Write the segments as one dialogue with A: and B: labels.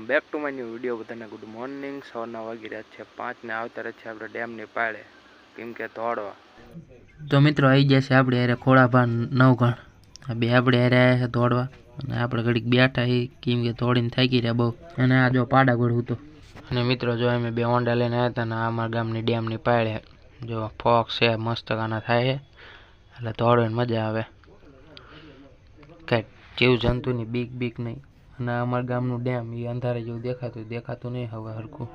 A: Welcome back to my new video. બધાને good morning. સવારના વાગી રહ્યા છે પાંચને આવતા રહે છે આપણે ડેમની પાળે. કેમ કે દોડવા
B: તો મિત્રો આવી ગયા છે આપણે હારે ખોળાભા નવગણ બે આપણે હારે આવ્યા છે દોડવા અને આપણે ઘડીક બેઠા એ કેમ કે દોડીને થાકી રહ્યા બહુ. અને આ જો પાડા ગોળ હતો અને મિત્રો જો અમે બે ઓંડા લઈને આવ્યા હતા ને અમારા ગામની ડેમની પાળે. જો ફોક છે, મસ્ત ગાના થાય છે. એટલે દોડવાની મજા આવે. કાંઈ જીવ જંતુની બીક બીક નહીં. અને અમારા ગામનું ડેમ એ અંધારે જેવું દેખાતું દેખાતું નહીં હવે હરખું.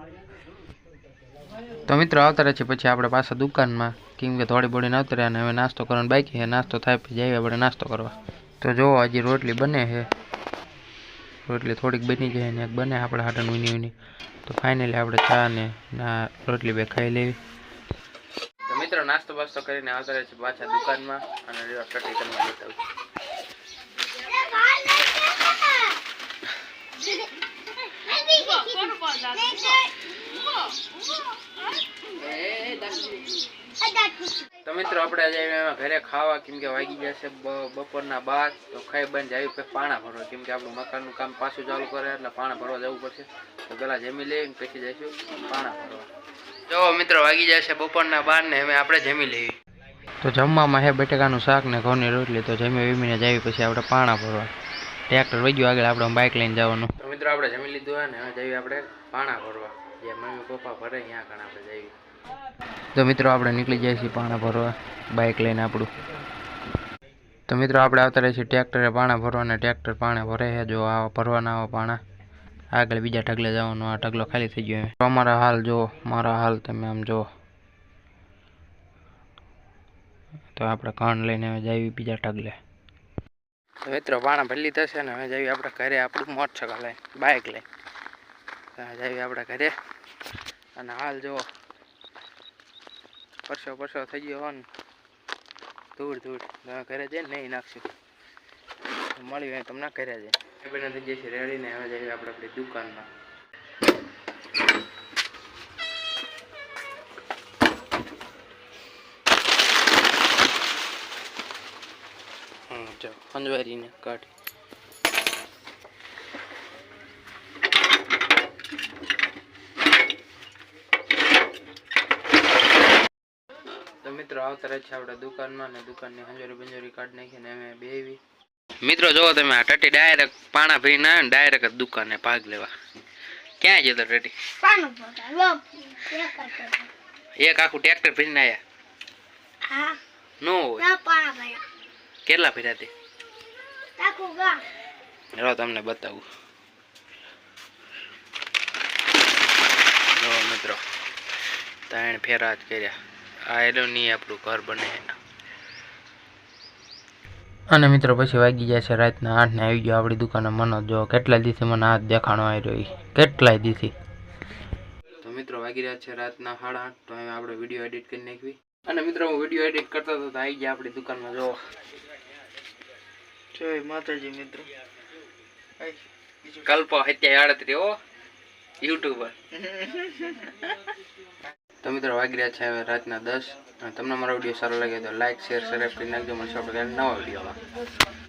B: તો મિત્રો આવતા રહે છે પછી આપણે પાછા દુકાનમાં, કેમ કે થોડી બોડીને આવતા રહ્યા અને હવે નાસ્તો કરવાનો બાકી છે. નાસ્તો થાય પછી જઈએ આપણે નાસ્તો કરવા. તો જુઓ હજી રોટલી બને છે. રોટલી થોડીક બની જાય ને એક બને આપણે હાટન ઊની ઊની તો ફાઇનલી આપણે ચા ને ના, રોટલી બે ખાઈ લેવી. મિત્રો, નાસ્તો બાસ્તો કરીને આવતા રહે છે પાછા દુકાનમાં અને ટટી કરવા લેતા તો મિત્રો, આપણે આજે ઘરે ખાવા કેમ કે વાગી જશે બપોરના બાદ તો ખાઈ બંધ આવી પછી પાણા ભરવા, કેમ કે આપણું મકાનનું કામ પાછું ચાલુ કરે એટલે પાણા ભરવા જવું પડશે. તો પહેલાં જમી લઈએ પછી જઈશું પાણા ભરવા. જો મિત્રો, વાગી જશે બપોરના બાર ને અમે આપણે જમી લેવી તો જમવામાં હે બટેકાનું શાક ને ઘઉંની રોટલી, તો જમી વીમીને જાવી પછી આપણે પાણા ભરવા. ટ્રેક્ટર વહી ગયું આગળ, આપણે બાઇક લઈને જવાનું. તો મિત્રો, આપણે જમી લીધું હોય ને, હવે જઈએ આપણે પાણા ભરવા. જે મમ્મી પપ્પા ભરે, ત્યાં આગળ આપણે જઈએ. તો મિત્રો આપણે નીકળી જઈએ છીએ પાણા ભરવા બાઇક લઈને આપણું. તો મિત્રો આપણે આવતા રહીએ છીએ ટ્રેક્ટરે પાણા ભરવા ટ્રેક્ટર પાણા ભરે છે, જો આ ભરવાના આવા પાણા. આગળ બીજા ઢગલે જવાનું, આ ઢગલો ખાલી થઈ ગયો તો અમારા હાલ જો, મારા હાલ તમે આમ જો. તો આપણે કણ લઈને હવે જઈએ બીજા ઢગલે. તો મિત્રો પાણા ભરી લીધા છે ને હવે જઈએ આપણે ઘરે આપણું મોટરસાઇકલ લઈને બાઇક હવે જઈએ આપણે ઘરે. અને હાલ જો પરસો પરસો થઈ ગયો હોય ને ધૂળ ધૂળ. તમે ઘરે જઈને નહીં નાખશું. મળી હોય તમને ઘરે જઈને એ બધા થઈ જશે રેડી ને હવે જઈએ આપણે આપણી દુકાનમાં. હમ જો અંજવારીને કાઢી મિત્રો આવતા રહે છે આપણે દુકાનમાં અને દુકાનની હંજોરી બંજોરી કાઢી નાખીને અમે બેવી મિત્રો જો તમે આ ટટી ડાયરેક્ટ પાણા ભરી ના ડાયરેક્ટ જ દુકાને ભાગ લેવા. ક્યાં જતો ટટી?
C: એક
B: એક આખું ટ્રેક્ટર ભરીને આવ્યા નો હોય.
C: ના પાણા ભર્યા.
B: કેટલા ભર્યા તે?
C: આખું
B: તમને બતાવું. જો મિત્રો ત્રણ ફેરા જ કર્યા. આ નહીં આપણું ઘર બને અને મિત્રો પછી વાગી જાય છે રાતના આઠ ને આવી ગયો આપણી દુકાને મનો જો કેટલા દિવસે મને હાથ દેખાણો આવી રહ્યો કેટલાય દિવસથી? તો મિત્રો વાગી રહ્યા છે રાતના સાડા આઠ તો હવે આપણે વીડિયો એડિટ કરી નાખવી. અને મિત્રો હું વીડિયો એડિટ કરતો હતો તો આવી ગયા આપણી દુકાનમાં જો
A: જય માતાજી મિત્રો.
B: કલ્પ હત્યા આડત્રી હો. યુટ્યુબર. તો મિત્રો વાગી રહ્યા છે રાતના દસ. તમને મારો વીડિયો સારો લાગે તો લાઈક શેર સબસ્ક્રાઈબ કરી નાખજો. મળશે આપણે નવા વિડીયોમાં.